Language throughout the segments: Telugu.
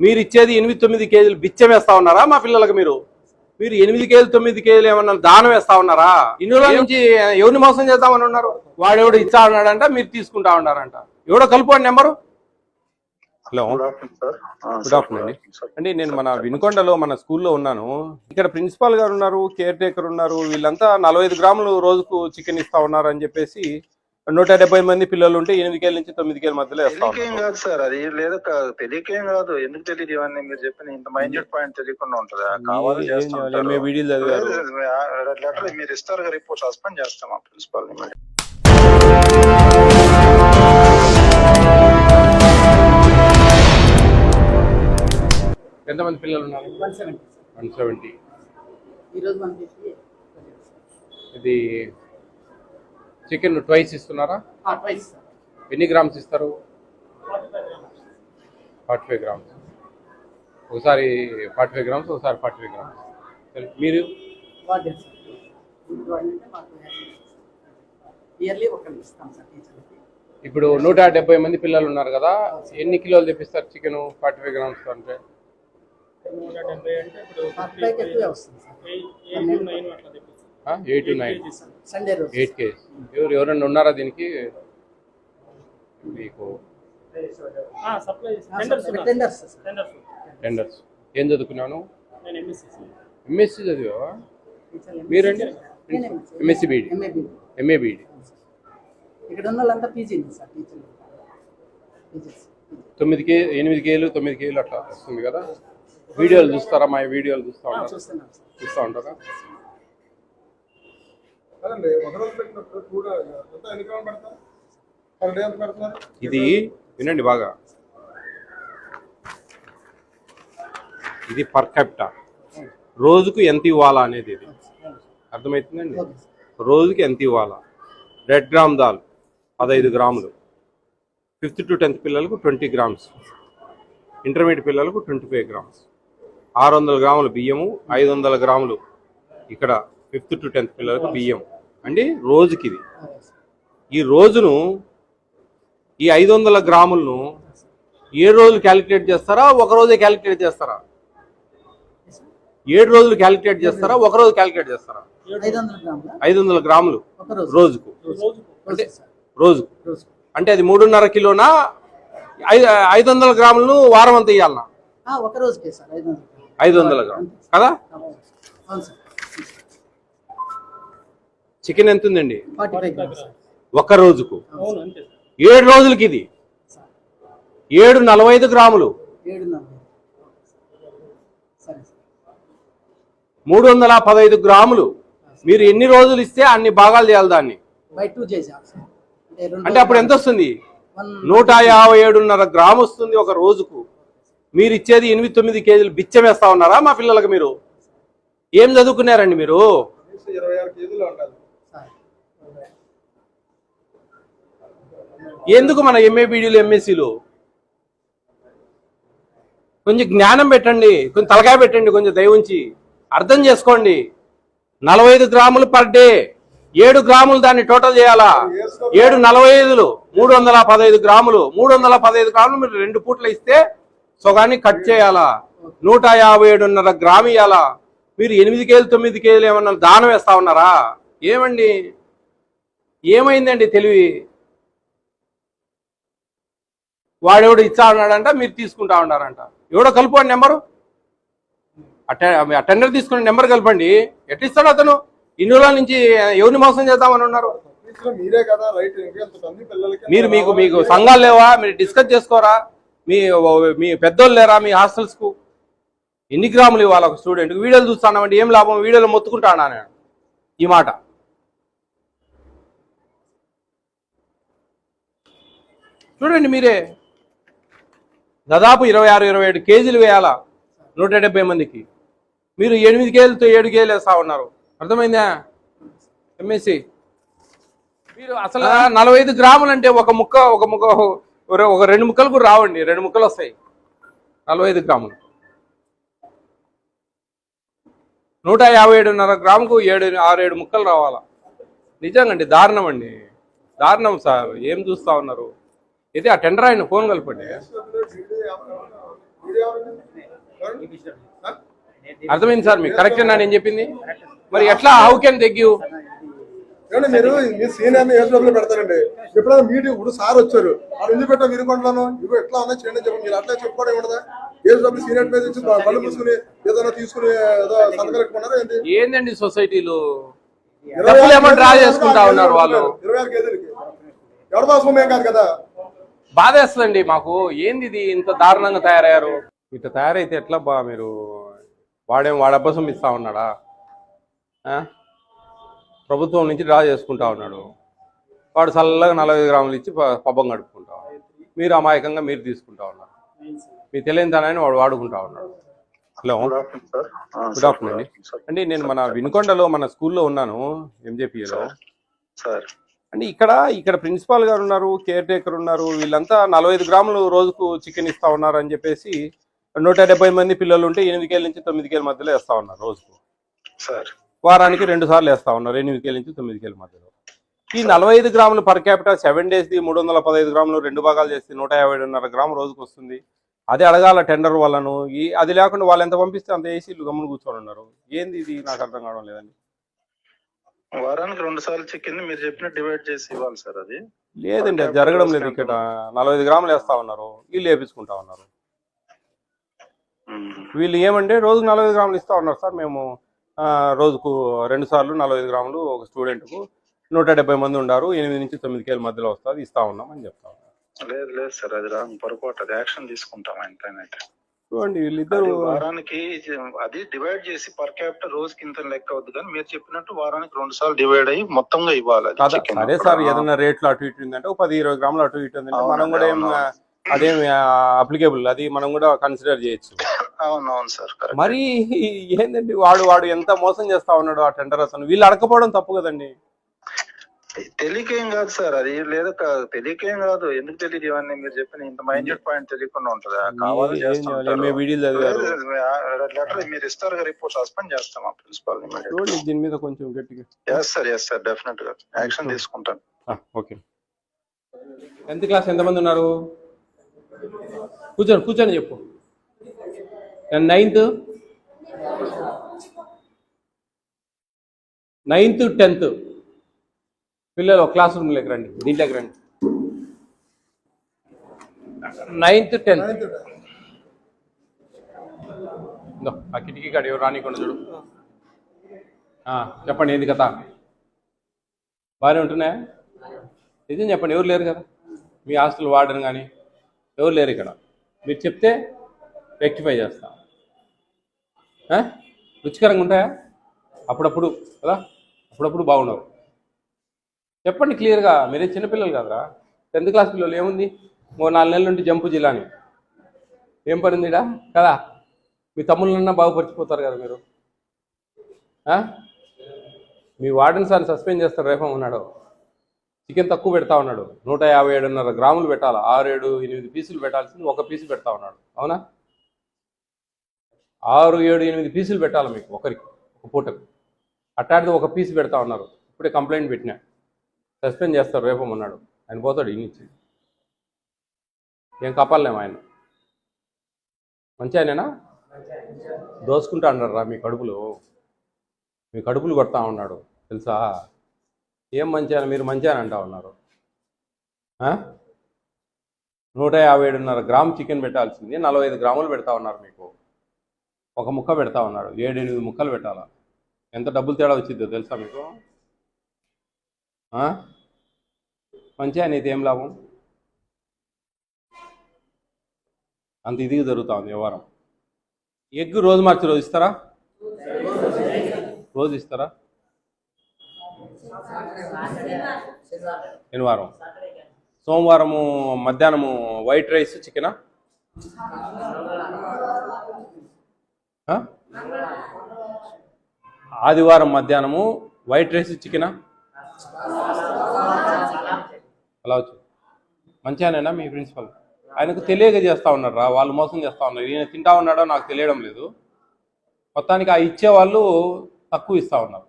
మీరు ఇచ్చేది ఎనిమిది తొమ్మిది కేజీలు బిచ్చం వేస్తా ఉన్నారా మా పిల్లలకు మీరు? మీరు ఎనిమిది కేజీలు తొమ్మిది కేజీలు ఏమన్నా దానం వేస్తా ఉన్నారా? ఇన్ని రోజుల నుంచి ఎవరిని మోసం చేద్దామని ఉన్నారు? వాడెవడు ఇచ్చా ఉన్నాడంట మీరు తీసుకుంటా ఉన్నారంట. ఎవడో కలుపుకోండి number? Hello. Good afternoon sir good afternoon అండి. అండి నేను మన వినుకొండలో మన స్కూల్లో ఉన్నాను. ఇక్కడ ప్రిన్సిపాల్ గారు ఉన్నారు కేర్ టేకర్ ఉన్నారు వీళ్ళంతా నలభై ఐదు గ్రాములు రోజుకు చికెన్ ఇస్తా ఉన్నారు అని చెప్పేసి నూట డెబ్బై మంది పిల్లలు ఉంటే ఎనిమిది కేల నుంచి తొమ్మిది కేల మధ్యలో తెలియకేం కాదు సార్ అది లేదా తెలియకేం కాదు ఎందుకు తెలియదు ఇవన్నీ మీరు చెప్పిన ఇంత మైన్యూట్ పాయింట్ తెలియకుండా ఉంటుందా? చేస్తూ వీడియోలు చదివారు. లెటర్ మీరు ఇస్తారు కదా రిపోర్ట్ సస్పెండ్ చేస్తాం ఆ ప్రిన్సిపల్ని. ఎంతమంది పిల్లలు ఉన్నారు వన్ సెవెంటీ. ఇది చికెన్ ట్వైస్ ఇస్తున్నారా? ఎన్ని గ్రామ్స్ ఇస్తారు? Forty five grams. ఒకసారి ఫార్టీ ఫైవ్ గ్రామ్స్ ఒకసారి ఫార్టీ ఫైవ్ గ్రామ్స్. సరే, మీరు? ఇప్పుడు నూట డెబ్బై మంది పిల్లలు ఉన్నారు కదా ఎన్ని కిలోలు తెప్పిస్తారు చికెన్ ఫార్టీ ఫైవ్ గ్రామ్స్ అంటే? నూట డెబ్బై అంటే ఇప్పుడు ఎయిట్ టు నైన్ సండే రోజు. ఎయిట్ కేజీ ఎవరు ఎవరైనా ఉన్నారా దీనికి? మీకు సప్లై టెండర్స్ ఏం చదువుకున్నాను? నేను ఎంఎస్సి చదివా మీరండి? ఎంఎస్సి బీడి ఎంఏ బీడి ఇక్కడ ఉన్న వాళ్ళంతా పీజీ సార్ టీచర్లు టీచర్స్ తొమ్మిది కే ఎనిమిది కేలు తొమ్మిది కేలు అట్లా వస్తుంది కదా? వీడియోలు చూస్తారా? మా వీడియోలు చూస్తూ ఉంటారా? చూస్తూ ఉంటారా అదండి ఒక రోజు పెట్టినప్పుడు టూ డే ఎంత ఎన్ని గ్రాములు పెడతారు పర్ డే ఎంత పెడుతున్నారు ఇది వినండి బాగా. ఇది పర్ క్యాపిటా రోజుకు ఎంత ఇవ్వాలా అనేది ఇది. అర్థమవుతుందండి? రోజుకి ఎంత ఇవ్వాలా? రెడ్ గ్రామ్ దాల్ పదహైదు గ్రాములు. ఫిఫ్త్ టు టెన్త్ పిల్లలకు ట్వంటీ గ్రామ్స్ ఇంటర్మీడియట్ పిల్లలకు ట్వంటీ ఫైవ్ గ్రామ్స్ ఆరు వందల గ్రాములు బియ్యము ఐదు వందల గ్రాములు ఇక్కడ ఫిఫ్త్ టు టెన్త్ పిల్లలకు బియ్యం అండి రోజుకి ఇది ఈ రోజును ఈ ఐదు వందల గ్రాములను ఏ రోజులు క్యాలిక్యులేట్ చేస్తారా ఒక రోజే క్యాలిక్యులేట్ చేస్తారా? ఏడు రోజులు క్యాలిక్యులేట్ చేస్తారా ఒక రోజు క్యాలిక్యులేట్ చేస్తారా? ఐదు వందల గ్రాముల? రోజుకు రోజు. రోజు సార్ రోజుకు. రోజు అంటే అది మూడున్నర కిలోనా? ఐదు వందల గ్రాములను వారం అంతా ఇవ్వాలనా ఐదు వందల గ్రాములు. కదా? చికెన్ ఎంత ఉందండి? ఒక రోజుకు. అవును అంతే సార్. ఏడు రోజులకి ఇది? ఏడు నలభై. ఐదు గ్రాములు మూడు వందల పదహైదు గ్రాములు. మీరు ఎన్ని రోజులు ఇస్తే అన్ని భాగాలు చేయాలి దాన్ని? అంటే అప్పుడు ఎంత వస్తుంది? నూట యాభై ఏడున్నర గ్రాము వస్తుంది ఒక రోజుకు. మీరు ఇచ్చేది ఎనిమిది తొమ్మిది కేజీలు బిచ్చం వేస్తా ఉన్నారా మా పిల్లలకు మీరు? ఏం చదువుకున్నారండి మీరు కనీసం ఇరవై ఆరు కేజీలు ఉండాలి సార్ ఎందుకు మన ఎంఏబీడీలు ఎంఎస్సీలు కొంచెం జ్ఞానం పెట్టండి కొంచెం తలకాయ పెట్టండి కొంచెం దయ ఉంచి. అర్థం చేసుకోండి. నలభై ఐదు గ్రాములు పర్ డే ఏడు గ్రాములు దాన్ని టోటల్ చేయాలా? ఏడు నలభై ఐదులు మూడు వందల పదహైదు గ్రాములు. మూడు వందల పదహైదు గ్రాములు మీరు రెండు పూటలు ఇస్తే సొగాన్ని కట్ చేయాలా? నూట యాభై ఏడున్నర గ్రాము ఇవ్వాలా మీరు ఎనిమిది కేజీలు తొమ్మిది కేజీలు ఏమన్నా దానం వేస్తా ఉన్నారా? ఏమండి? ఏమైందండి తెలివి? వాడెవడు ఇచ్చా ఉన్నాడంట మీరు తీసుకుంటా ఉన్నారంట. ఎవడో కలుపుకోండి నెంబరు? ఆ టెండర్ తీసుకునే నెంబర్ కలపండి. ఎట్లా ఇస్తాడు అతను? ఇన్ని రోజుల నుంచి ఎవరిని మోసం చేద్దామని ఉన్నారు? మీరే మీకు మీకు సంఘాలు లేవా? మీరు డిస్కస్ చేసుకోరా? మీ మీ పెద్దోళ్ళు లేరా మీ హాస్టల్స్కు ఎన్ని గ్రాములు ఇవ్వాలి ఒక స్టూడెంట్ వీడియోలు చూస్తానంటే ఏం లాభం? వీడియోలు మొత్తుకుంటానా నేను. ఈ మాట. చూడండి మీరే. దాదాపు ఇరవై ఆరు ఇరవై ఏడు కేజీలు వేయాలా? నూట డెబ్బై మందికి. మీరు ఎనిమిది కేజీలతో ఏడు కేజీలు వేస్తా ఉన్నారు. అర్థమైందా? ఎంఎస్సి మీరు అసలు నలభై ఐదు గ్రాములు అంటే ఒక ముక్క ఒక ముక్క ఒక- ఒక రెండు ముక్కలు కూడా రావండి. రెండు ముక్కలు వస్తాయి. నలభై ఐదు గ్రాములు. నూట యాభై ఏడున్నర గ్రాముకు ఏడు ఆరు ఏడు ముక్కలు రావాలా? నిజంగా అండి దారుణం అండి. దారుణం సార్. ఏం చూస్తా ఉన్నారు? ఇది ఆ టెండర్ ఆయన ఫోన్ కలపండి? అర్థమైంది సార్ మీకు? కరెక్ట్ నేను చెప్పింది? మరి ఎట్లా? హౌ కెన్ ఏమండి మీరు మీ సీనియర్ ఏజ్ డబ్బులు పెడతారండి? ఎప్పుడైనా మీటింగ్ ఇప్పుడు సార్ వచ్చారు. వాళ్ళు ఎందుకు పెట్టా మీరు ఇవి ఎట్లా ఉన్నాయి చేయండి అని చెప్పి మీరు అట్లా చెప్పుకోవడం ఉండదా ఏజ్ డబ్బులు సీనియర్ మీద ఇచ్చి బళ్ళు మూసుకుని ఏదైనా తీసుకుని ఏదో సంతకాలు పెట్టుకున్నారా ఏంటి? ఏందండి సొసైటీలు? డబ్బులు ఏమో డ్రా చేసుకుంటా ఉన్నారు వాళ్ళు. ఇరవై ఆరు కేజీలకి. ఎవరి ఏం కాదు కదా? బాధేస్తుందండి మాకు. ఏంది ఇది? ఇంత దారుణంగా తయారయ్యారు. ఇట్లా తయారైతే ఎట్లా బా మీరు? వాడేం వాడబ్బసం ఇస్తా ఉన్నాడా? ప్రభుత్వం నుంచి డ్రా చేసుకుంటా ఉన్నాడు. వాడు చల్లగా నలభై గ్రాములు ఇచ్చి పబ్బం గడుపుకుంటా ఉన్నాడు. మీరు అమాయకంగా మీరు తీసుకుంటా ఉన్నారు. మీ తెలియని వాడు వాడుకుంటా ఉన్నాడు. హలో. గుడ్ ఆఫ్టర్నూన్ ఆఫ్టర్నూన్ అండి. అండి నేను మన వినుకొండలో మన స్కూల్లో ఉన్నాను. ఎంజేపీలో. సార్ అంటే ఇక్కడ ఇక్కడ ప్రిన్సిపాల్ గారు ఉన్నారు కేర్ టేకర్ ఉన్నారు వీళ్ళంతా నలభై ఐదు గ్రాములు రోజుకు చికెన్ ఇస్తా ఉన్నారు అని చెప్పేసి నూట డెబ్బై మంది పిల్లలు ఉంటే ఎనిమిది కేల నుంచి తొమ్మిది కేల మధ్యలో వేస్తా ఉన్నారు రోజుకు. వారానికి రెండు సార్లు వేస్తా ఉన్నారు ఎనిమిది కేల నుంచి తొమ్మిది కేల మధ్యలో. ఈ నలభై ఐదు గ్రాములు పర్ క్యాపిటల్ సెవెన్ డేస్ది మూడు వందల పదహైదు గ్రాములు రెండు భాగాలు చేస్తే నూట యాభైన్నర గ్రాము రోజుకు వస్తుంది. అదే అడగాల టెండర్ వాళ్ళను ఈ అది లేకుండా వాళ్ళు ఎంత పంపిస్తే అంత వీళ్ళు గమ్మున కూర్చొని ఉన్నారు. ఏంది ఇది? నాకు అర్థం కావడం లేదండి. వారానికి రెండు సార్లు చికెన్ మీరు చెప్పిన డివైడ్ చేసి ఇవ్వాలి సార్ అది. లేదండి అది జరగడం లేదు ఇక్కడ. నలభై ఐదు గ్రాములు వేస్తా ఉన్నారు. వీళ్ళు వేపించుకుంటా ఉన్నారు. వీళ్ళు ఏమంటే రోజుకు నలభై ఐదు గ్రాములు ఇస్తా ఉన్నారు సార్. మేము రోజుకు రెండు సార్లు నలభై ఐదు గ్రాములు ఒక స్టూడెంట్కు నూట డెబ్బై మంది ఉన్నారు ఎనిమిది నుంచి తొమ్మిది కేల మధ్యలో వస్తుంది. ఇస్తా ఉన్నాం అని చెప్తా ఉన్నారు. లేదు లేదు సార్ అది రాంగ్ పొరపాటు. అది యాక్షన్ తీసుకుంటాం ఆయనపైనైతే చూడండి వీళ్ళిద్దరు వారానికి అది డివైడ్ చేసి పర్ క్యాపిటల్ రోజుకి ఇంత లెక్క అవుద్ది కానీ మీరు చెప్పినట్టు వారానికి రెండు సార్లు డివైడ్ అయ్యి మొత్తంగా ఇవ్వాలి అది కదా. సరే సార్ ఏదైనా రేట్లు అటు ఇటు ఉందంటే ఒక పది ఇరవై గ్రాములు అటు ఇటు ఉందంటే మనం కూడా ఏం అదేం అప్లికేబుల్ అది మనం కూడా కన్సిడర్ చేయొచ్చు. అవును. అవును సార్ కరెక్ట్ మరి ఏందండి వాడు వాడు ఎంత మోసం చేస్తా ఉన్నాడు ఆ టెండర్ అతను వీళ్ళు అడకపోవడం తప్పు కదండి. తెలియకేం కాదు సార్ అది లేదా తెలియకేం కాదు. ఎందుకు తెలియదు ఇవన్నీ? మీరు చెప్పిన ఇంత మైన్యూట్ పాయింట్ తెలియకుండా ఉంటుందా? కావాలి లెటర్ మీరు ఇస్తారు రిపోర్ట్ సస్పెండ్ చేస్తాం ఆ ప్రిన్సిపాల్ దీని మీద కొంచెం గట్టిగా. ఎస్ సార్ ఎస్ సార్ డెఫినెట్గా. యాక్షన్ తీసుకుంటాను. ఓకే. టెన్త్ క్లాస్ ఎంతమంది ఉన్నారు? కూర్చోండి కూర్చొని చెప్పు. నైన్త్? Ninth tenth. పిల్లలు క్లాస్ క్లాస్ రూమ్లోకి రండి. దీంట్లోకి రండి. నైన్త్ టెన్త్ ఆ కిటికీ కాడ ఎవరు రానికుండా చూడు. ఆ, చెప్పండి ఏంది కథ? బాగానే ఉంటున్నాయా? నిజం చెప్పండి ఎవరు లేరు కదా? మీ హాస్టల్ వార్డెన్ కానీ ఎవరు లేరు ఇక్కడ? మీరు చెప్తే రెక్టిఫై చేస్తాం. రుచికరంగా ఉంటాయా? అప్పుడప్పుడు కదా? అప్పుడప్పుడు బాగుండవు. చెప్పండి క్లియర్గా? మీరే చిన్నపిల్లలు కదరా? టెన్త్ క్లాస్ పిల్లలు ఏముంది? ఓ నాలుగు నెలల నుండి జంపు జిల్లాని. ఏం పడిందిడా కదా? మీ తమ్ముళ్ళన్నా బాగుపరిచిపోతారు కదా మీరు. మీ వార్డెన్ సార్ని సస్పెండ్ చేస్తారు రేపం ఉన్నాడు. చికెన్ తక్కువ పెడతా ఉన్నాడు. నూట యాభై ఏడున్నర గ్రాములు పెట్టాలి? ఆరు ఏడు ఎనిమిది పీసులు పెట్టాల్సింది ఒక పీసు పెడతా ఉన్నాడు. అవునా? ఆరు ఏడు ఎనిమిది పీసులు పెట్టాలి మీకు ఒకరికి ఒక పూటకు. అట్టాడిది ఒక పీసు పెడతా ఉన్నారు. ఇప్పుడే కంప్లైంట్ పెట్టినా. సస్పెండ్ చేస్తారు రేపు ఉన్నాడు ఆయన పోతాడు ఈ ఏం కప్పాలేము ఆయన. మంచి ఆయనేనా? దోసుకుంటా అన్నారా మీ కడుపులు. మీ కడుపులు కొడతా ఉన్నాడు. తెలుసా? ఏం మంచి ఆయన? మీరు మంచి అని అంటా ఉన్నారు. నూట యాభై ఏడున్నర గ్రామ్ చికెన్ పెట్టాల్సింది. నలభై ఐదు గ్రాములు పెడతా ఉన్నారు మీకు. ఒక ముక్క పెడతా ఉన్నాడు. ఏడెనిమిది ముక్కలు పెట్టాలా? ఎంత డబ్బులు తేడా వచ్చిందో తెలుసా మీకు? మంచిగా నీది ఏం లాభం? అంత ఇదిగా జరుగుతూ ఉంది వ్యవహారం. ఎగ్ రోజు మార్చి రోజు ఇస్తారా? రోజు ఇస్తారా? శనివారం. సోమవారము మధ్యాహ్నము వైట్ రైస్ చికెనా? ఆదివారం మధ్యాహ్నము వైట్ రైస్ చికెనా? అలా వచ్చు మంచిగానేనా మీ ప్రిన్సిపల్ ఆయనకు తెలియక చేస్తా ఉన్నారా వాళ్ళు మోసం చేస్తా ఉన్నారు. ఈయన తింటా ఉన్నాడో నాకు తెలియడం లేదు. మొత్తానికి ఆ ఇచ్చే వాళ్ళు తక్కువ ఇస్తా ఉన్నారు.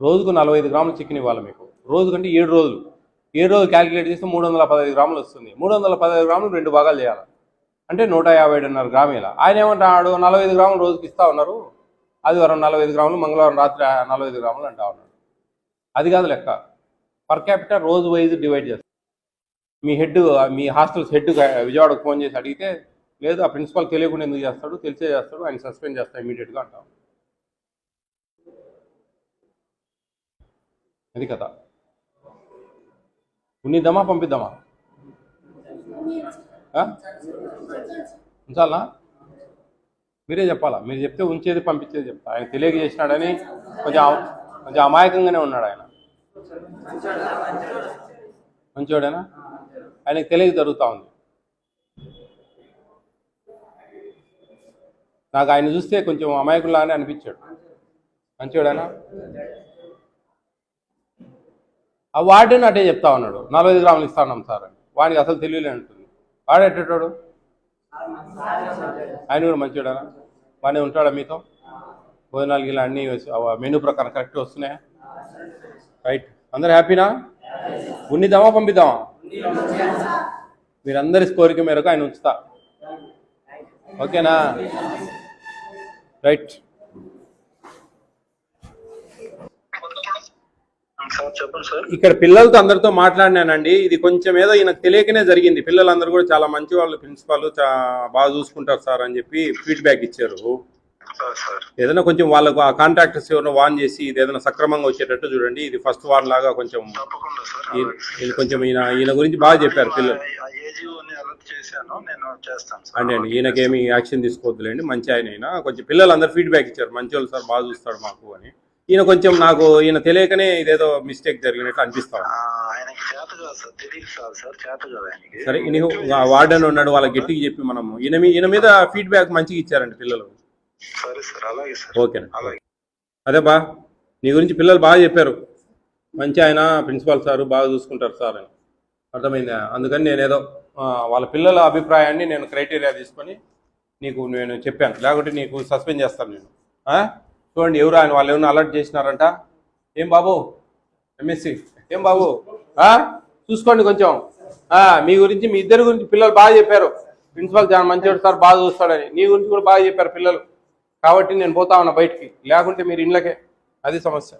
రోజుకు నలభై ఐదు గ్రాములు చికెన్ ఇవ్వాలి మీకు. రోజు కంటే ఏడు రోజులు. ఏడు రోజులు క్యాలిక్యులేట్ చేస్తే మూడు వందల పదహైదు గ్రాములు వస్తుంది. మూడు వందల పదహైదు గ్రాములు రెండు భాగాలు చేయాలి. అంటే నూట యాభై ఐదున్నర గ్రామీల. ఆయన ఏమంటాడు నలభై ఐదు గ్రాములు రోజుకి ఇస్తా ఉన్నారు. ఆదివారం నలభై ఐదు గ్రాములు మంగళవారం రాత్రి నలభై ఐదు గ్రాములు అంటా ఉన్నాడు అది కాదు లెక్క. పర్ క్యాపిటల్ రోజు వైజ్ డివైడ్ చేస్తారు మీ హెడ్ మీ హాస్టల్స్ హెడ్ విజయవాడకు ఫోన్ చేసి అడిగితే లేదు ఆ ప్రిన్సిపల్ తెలియకుండా ఎందుకు చేస్తాడు? తెలిసే చేస్తాడు ఆయన సస్పెండ్ చేస్తా ఇమీడియట్గా అంటాం. అది కదా ఉన్నిద్దామా పంపిద్దామా? ఉంచాలా? మీరే చెప్పాలా? మీరు చెప్తే ఉంచేది పంపించేది చెప్తా. ఆయన తెలియక చేసినాడని కొంచెం కొంచెం అమాయకంగానే ఉన్నాడు ఆయన. మంచోడేనా? ఆయనకు తెలియక జరుగుతూ ఉంది. నాకు ఆయన చూస్తే కొంచెం అమాయకుల్లానే అనిపించాడు. మంచోడేనా? ఆ వాడిని అటే చెప్తా ఉన్నాడు. నలభై ఐదు గ్రాములు ఇస్తాను సార్ అని. వాడికి అసలు తెలియలే అంటుంది. వాడు ఎట్టేటాడు? ఆయన కూడా మంచివాడా బాగానే ఉంటాడా మీతో? భోజనాలు ఇలా అన్నీ మెనూ ప్రకారం కరెక్ట్ వస్తున్నాయా? రైట్. అందరు హ్యాపీనా? ఉన్నిదామా పంపిద్దామా? మీరందరి కోరిక మేరకు ఆయన ఉంచుతా. ఓకేనా? రైట్. సార్ చెప్పండి సార్ ఇక్కడ పిల్లలతో అందరితో మాట్లాడినానండి. ఇది కొంచెం ఏదో ఈయనకు తెలియకనే జరిగింది. పిల్లలందరూ కూడా చాలా మంచి వాళ్ళు ప్రిన్సిపాల్ చా బాగా చూసుకుంటారు సార్ అని చెప్పి ఫీడ్బ్యాక్ ఇచ్చారు. ఏదైనా కొంచెం వాళ్ళకు ఆ కాంట్రాక్టర్స్ ఎవరైనా వాన్ చేసి ఇది ఏదైనా సక్రమంగా వచ్చేటట్టు చూడండి. ఇది ఫస్ట్ వార్ లాగా కొంచెం ఇది కొంచెం ఈయన ఈయన గురించి బాగా చెప్పారు పిల్లలు. అంటే అండి ఈయనకేమి యాక్షన్ తీసుకోవద్దులేండి. మంచి ఆయన అయినా కొంచెం పిల్లలు అందరు ఫీడ్బ్యాక్ ఇచ్చారు. మంచి వాళ్ళు సార్ బాగా చూస్తాడు మాకు అని. ఈయన కొంచెం నాకు ఈయన తెలియకనే ఇదేదో మిస్టేక్ జరిగినట్టు అనిపిస్తా ఉంది. ఆ, ఆయనకి చేత కాదు సార్ వార్డెన్ ఉన్నాడు వాళ్ళ గట్టికి చెప్పి మనము ఈయన ఈయన మీద ఫీడ్బ్యాక్ మంచిగా ఇచ్చారండి పిల్లలు. సరే సార్ అలాగే సార్. ఓకేనా అలాగే. అదే బా నీ గురించి పిల్లలు బాగా చెప్పారు. మంచి ఆయన ప్రిన్సిపాల్ సార్ బాగా చూసుకుంటారు సార్ అని. అర్థమైందా? అందుకని నేను ఏదో ఆ, వాళ్ళ పిల్లల అభిప్రాయాన్ని నేను క్రైటీరియా తీసుకొని నీకు నేను చెప్పాను. లేకుంటే నీకు సస్పెండ్ చేస్తాను నేను? చూడండి ఎవరు ఆయన వాళ్ళు ఏమైనా అలర్ట్ చేసినారంట? ఏం బాబు? ఎంఎస్సి ఏం బాబు? చూసుకోండి కొంచెం. మీ గురించి మీ ఇద్దరి గురించి పిల్లలు బాగా చెప్పారు. ప్రిన్సిపాల్ చాలా మంచివాడు సార్ బాగా చూస్తాడని. నీ గురించి కూడా బాగా చెప్పారు పిల్లలు. కాబట్టి నేను పోతా ఉన్నా బయటికి. లేకుంటే మీరు ఇండ్లకే. అది సమస్య.